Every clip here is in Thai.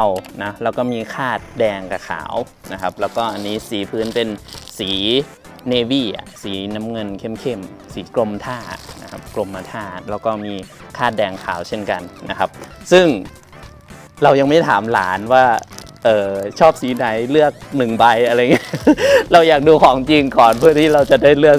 านะแล้วก็มีคาดแดงกับขาวนะครับ แล้วก็อันนี้สีพื้นเป็นสีเนวี่อะสีน้ำเงินเข้มๆ สีกรมท่านะครับกรมท่าแล้วก็มีคาดแดงขาวเช่นกันนะครับ ซึ่งเรายังไม่ถามหลานว่าเออชอบสีไหนเลือกหนึ่งใบอะไรเงี้ยเราอยากดูของจริงก่อนเพื่อที่เราจะได้เลือก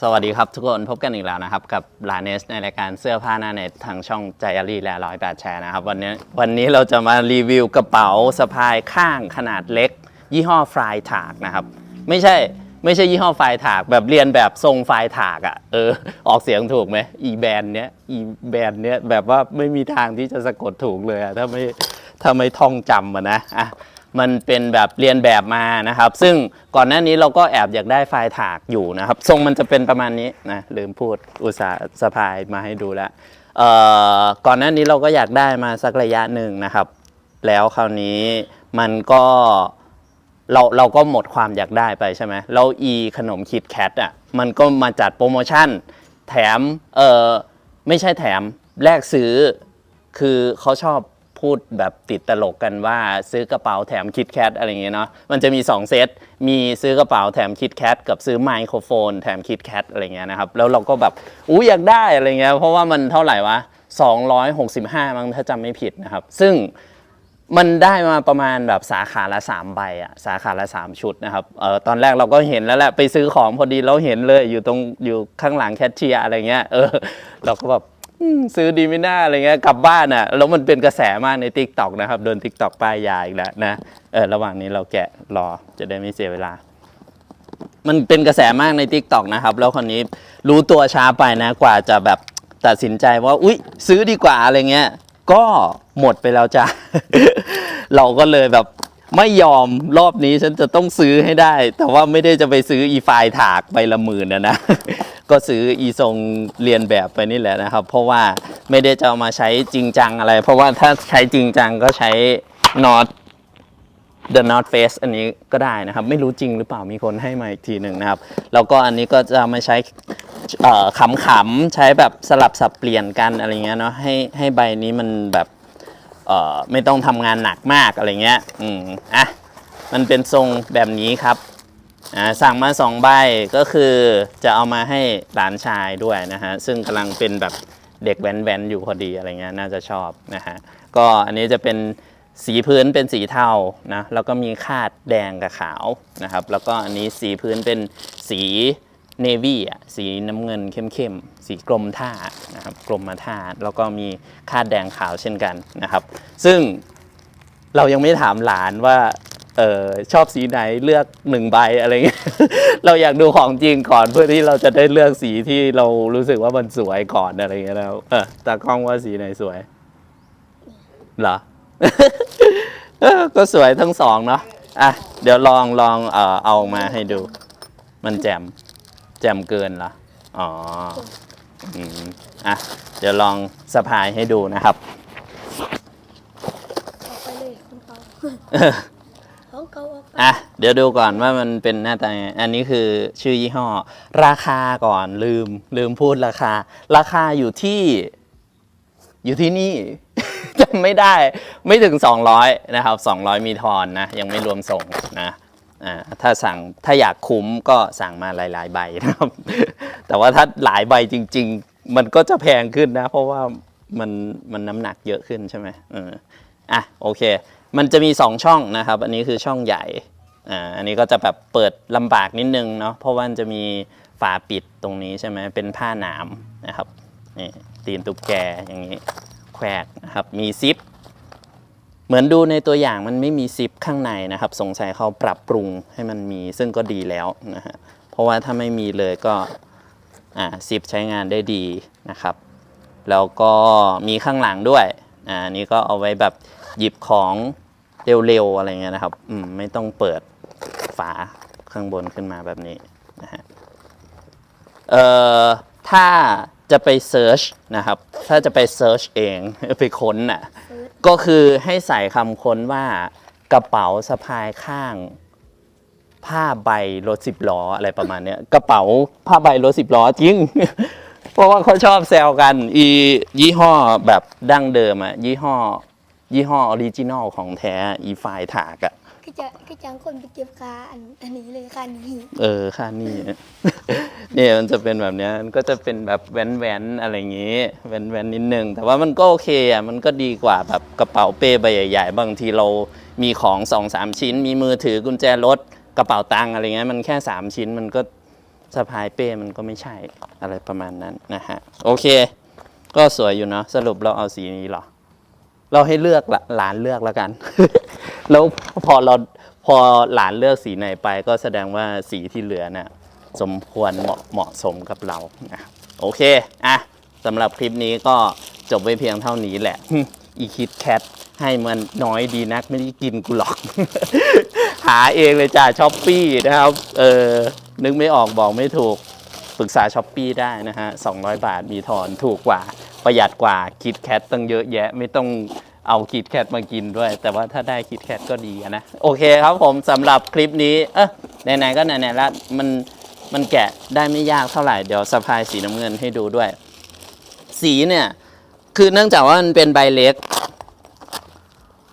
สวัสดีครับทุกคนพบกันอีกแล้วนะครับ กับลาเนสในรายการเสื้อผ้าหน้าเน็ตทางช่องใจอารีและร้อยแปดแชร์นะครับ วันนี้วันนี้เราจะมารีวิวกระเป๋าสะพายข้างขนาดเล็ก ยี่ห้อฟลายถากนะครับ ไม่ใช่ไม่ใช่ยี่ห้อฟลายถากแบบเรียนแบบทรงฟลายถากอะ่ะเออออกเสียงถูกไหมอีแบรนด์เนี้ยอีแบรนด์เนี้ยแบบว่าไม่มีทางที่จะสะกดถูกเลยอะถ้าไม่ถ้าไม่ท่องจำอะนะอะ มันเป็นแบบเรียนแบบมานะครับ ซึ่งก่อนหน้านี้เราก็แอบอยากได้ไฟล์ถากอยู่นะครับ ทรงมันจะเป็นประมาณนี้นะลืมพูดอุตสาห์สะพายมาให้ดูแล้วก่อนหน้านี้เราก็อยากได้มาสักระยะหนึ่งนะครับ แล้วคราวนี้มันก็เราเราก็หมดความอยากได้ไปใช่ไหมแล้วอีขนมคิดแคทอะมันก็มาจัดโปรโมชั่น แถมเออไม่ใช่แถมแลกซื้อคือเขาชอบ พูดแบบติดตลกกันว่าซื้อกระเป๋าแถมคิดแคทอะไรอย่างเงี้ยเนาะมันจะมี 2 เซต มีซื้อกระเป๋าแถมคิดแคทกับซื้อไมโครโฟนแถมคิดแคทอะไรเงี้ยนะครับแล้วเราก็แบบอู้อยากได้อะไรเงี้ยเพราะว่ามันเท่าไหร่วะ 265 มั้งถ้าจำไม่ผิดนะครับ ซึ่งมันได้มาประมาณแบบสาขาละ3ใบอะสาขาละ 3 ชุดนะครับเออตอนแรกเราก็เห็นแล้วแหละไปซื้อของพอดีเราเห็นเลยอยู่ตรงอยู่ข้างหลังแคชเชียร์อะไรเงี้ยเออเราก็แบบ อืมซื้อดีไม่น่าอะไรเงี้ยกลับบ้านอะแล้วมันเป็นกระแสมากใน t ิ k t o k นะครับโดน t ิ k t o k ป้ายยาอีกแล้วนะเออระหว่างนี้เราแกะรอจะได้ไม่เสียเวลา มันเป็นกระแสมากใน t ิ k t o k นะครับ แล้วคนนี้รู้ตัวช้าไปนะกว่าจะแบบตัดสินใจว่าอุ๊ย ซื้อดีกว่าอะไรเงี้ยก็หมดไปแล้วจ้ะ เราก็เลยแบบไม่ยอมรอบนี้ฉันจะต้องซื้อให้ได้ แต่ว่าไม่ได้จะไปซื้ออีไฟล์ถากใบละหมื่นนะนะ ก็ซื้ออีทรงเรียนแบบไปนี่แหละนะครับ เพราะว่าไม่ได้จะเอามาใช้จริงจังอะไร เพราะว่าถ้าใช้จริงจังก็ใช้น็อต The North Face อันนี้ก็ได้นะครับ ไม่รู้จริงหรือเปล่ามีคนให้มาอีกทีหนึ่งนะครับ แล้วก็อันนี้ก็จะมาใช้ขำๆ ใช้แบบสลับสับเปลี่ยนกันอะไรเงี้ยเนาะให้ให้ใบนี้มันแบบไม่ต้องทำงานหนักมากอะไรเงี้ยอืมอะมันเป็นทรงแบบนี้ครับ อ่าสั่งมาสองใบก็คือจะเอามาให้หลานชายด้วยนะฮะซึ่งกำลังเป็นแบบเด็กแว้นๆอยู่พอดีอะไรเงี้ยน่าจะชอบนะฮะก็อันนี้จะเป็นสีพื้นเป็นสีเทานะแล้วก็มีคาดแดงกับขาวนะครับแล้วก็อันนี้สีพื้นเป็นสีเนวี่อะสีน้ำเงินเข้มๆ สีกรมท่านะครับกรมท่าแล้วก็มีคาดแดงขาวเช่นกันนะครับ ซึ่งเรายังไม่ถามหลานว่า เออชอบสีไหนเลือกหนึ่งใบอะไรเงี้ย เราอยากดูของจริงก่อนเพื่อที่เราจะได้เลือกสีที่เรารู้สึกว่ามันสวยก่อนอะไรเงี้ยแล้วเออตากล้องว่าสีไหนสวยเหรอเออก็สวยทั้งสองเนาะอะเดี๋ยวลองลองเออเอามาให้ดู มันแจ่มแจ่มเกินเหรออ๋ออืมอะเดี๋ยวลองสะพายให้ดูนะครับ ออกไปเลยคุณเขาเขาเขาออกไป อะ เดี๋ยวดูก่อนว่ามันเป็นหน้าตาไงอันนี้คือชื่อยี่ห้อ ราคาก่อนลืมลืมพูดราคา ราคาอยู่ที่ อยู่ที่นี่ จำไม่ได้ไม่ถึง 200 นะครับ 200 มีทอนนะ ยังไม่รวมส่งนะอ่าถ้าสั่งถ้าอยากคุ้มก็สั่งมาหลาย ๆ ใบนะครับ แต่ว่าถ้าหลายใบจริง ๆ มันก็จะแพงขึ้นนะ เพราะว่ามันมันน้ำหนักเยอะขึ้นใช่ไหมเอออะโอเค มันจะมี 2 ช่องนะครับ อันนี้คือช่องใหญ่ อ่าอันนี้ก็จะแบบเปิดลำบากนิดนึงเนาะเพราะว่าจะมีฝาปิดตรงนี้ใช่ไหมเป็นผ้าหนามนะครับนี่ตีนตุ๊กแกอย่างนี้แควกนะครับมีซิป เหมือนดูในตัวอย่างมันไม่มีซิปข้างในนะครับ สงสัยเขาปรับปรุงให้มันมีซึ่งก็ดีแล้วนะฮะเพราะว่าถ้าไม่มีเลยก็อ่าซิปใช้งานได้ดีนะครับ แล้วก็มีข้างหลังด้วยอ่าอันนี้ก็เอาไว้แบบหยิบของเร็วๆอะไรเงี้ยนะครับอืมไม่ต้องเปิด ฝาข้างบนขึ้นมาแบบนี้นะฮะเอ่อถ้าจะไปเซิร์ชนะครับ ถ้าจะไปเซิร์ชเองไปค้นน่ะก็คือให้ใส่คำค้นว่ากระเป๋าสะพายข้าง ผ้าใบรถสิบล้ออะไรประมาณเนี้ยกระเป๋าผ้าใบรถสิบล้อจริง เพราะว่าเขาชอบแซวกัน อียี่ห้อแบบดั้งเดิมอะยี่ห้อ ยี่ห้อออริจินอลของแท้อีไฟล์ถากอะก็จะก็จังคนไปเก็บค้าอันอันนี้เลยค่ะนี่เออค่านี่ เนี่ยมันจะเป็นแบบเนี้ยมันก็จะเป็นแบบแว้นๆอะไรอย่างงี้ แว้นๆนิดนึง แต่ว่ามันก็โอเคอะมันก็ดีกว่าแบบกระเป๋าเป้ใบใหญ่ๆ บางทีเรามีของสองสามชิ้น มีมือถือกุญแจรถกระเป๋าตังค์อะไรเงี้ยมันแค่สามชิ้นมันก็สะพายเป้มันก็ไม่ใช่อะไรประมาณนั้นนะฮะโอเค ก็สวยอยู่เนาะสรุปเราเอาสีนี้เหรอ เราให้เลือกละหลานเลือกแล้วกัน แล้วพอเราพอหลานเลือกสีไหนไป ก็แสดงว่าสีที่เหลือน่ะสมควรเหมาะเหมาะสมกับเรานะโอเคอะสำหรับคลิปนี้ก็จบไว้เพียงเท่านี้แหละ อีคิดแคทให้มันน้อยดีนักไม่ได้กินกูหรอก หาเองเลยจ้าช้อปปี้นะครับ เออ นึกไม่ออกบอกไม่ถูก ปรึกษาช้อปปีได้นะฮะ 200 บาทมีทอนถูกกว่าประหยัดกว่าคิดแคทตั้งเยอะแยะไม่ต้อง เอาคิดแคทมากินด้วย แต่ว่าถ้าได้คิดแคทก็ดีนะ โอเคครับผมสำหรับคลิปนี้ เออไหนๆก็ไหนๆแล้วมันมันแกะได้ไม่ยากเท่าไหร่ เดี๋ยวสะพายสีน้ำเงินให้ดูด้วย สีเนี่ย คือเนื่องจากว่ามันเป็นใบเล็ก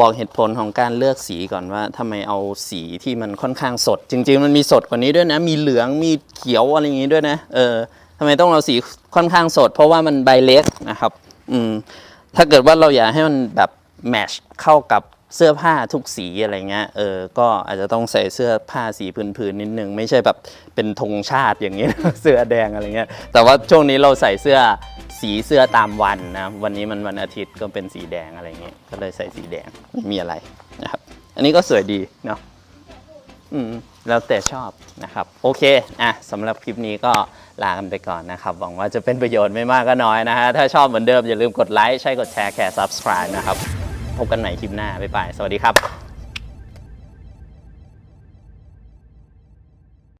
บอกเหตุผลของการเลือกสีก่อนว่าทำไมเอาสีที่มันค่อนข้างสด จริง ๆ มันมีสดกว่านี้ด้วยนะ มีเหลืองมีเขียวอะไรอย่างงี้ด้วยนะ เออทำไมต้องเอาสีค่อนข้างสด เพราะว่ามันใบเล็กนะครับ อืม ถ้าเกิดว่าเราอยากให้มันแบบแมชเข้ากับเสื้อผ้าทุกสีอะไรเงี้ย เออ ก็อาจจะต้องใส่เสื้อผ้าสีพื้นๆนิดนึง ไม่ใช่แบบเป็นธงชาติอย่างนี้ย เสื้อแดงอะไรเงี้ย แต่ว่าช่วงนี้เราใส่เสื้อสีเสื้อตามวันนะ วันนี้มันวันอาทิตย์ก็เป็นสีแดงอะไรเงี้ย ก็เลยใส่สีแดงไม่มีอะไรนะครับ อันนี้ก็สวยดีเนาะ อืม แล้วแต่ชอบนะครับ โอเคอะสำหรับคลิปนี้ก็ลากันไปก่อนนะครับ หวังว่าจะเป็นประโยชน์ไม่มากก็น้อยนะฮะ ถ้าชอบเหมือนเดิมอย่าลืมกดไลค์ ใช่กดแชร์แค่ subscribe นะครับ พบกันใหม่คลิปหน้า บ๊ายบาย สวัสดีครับ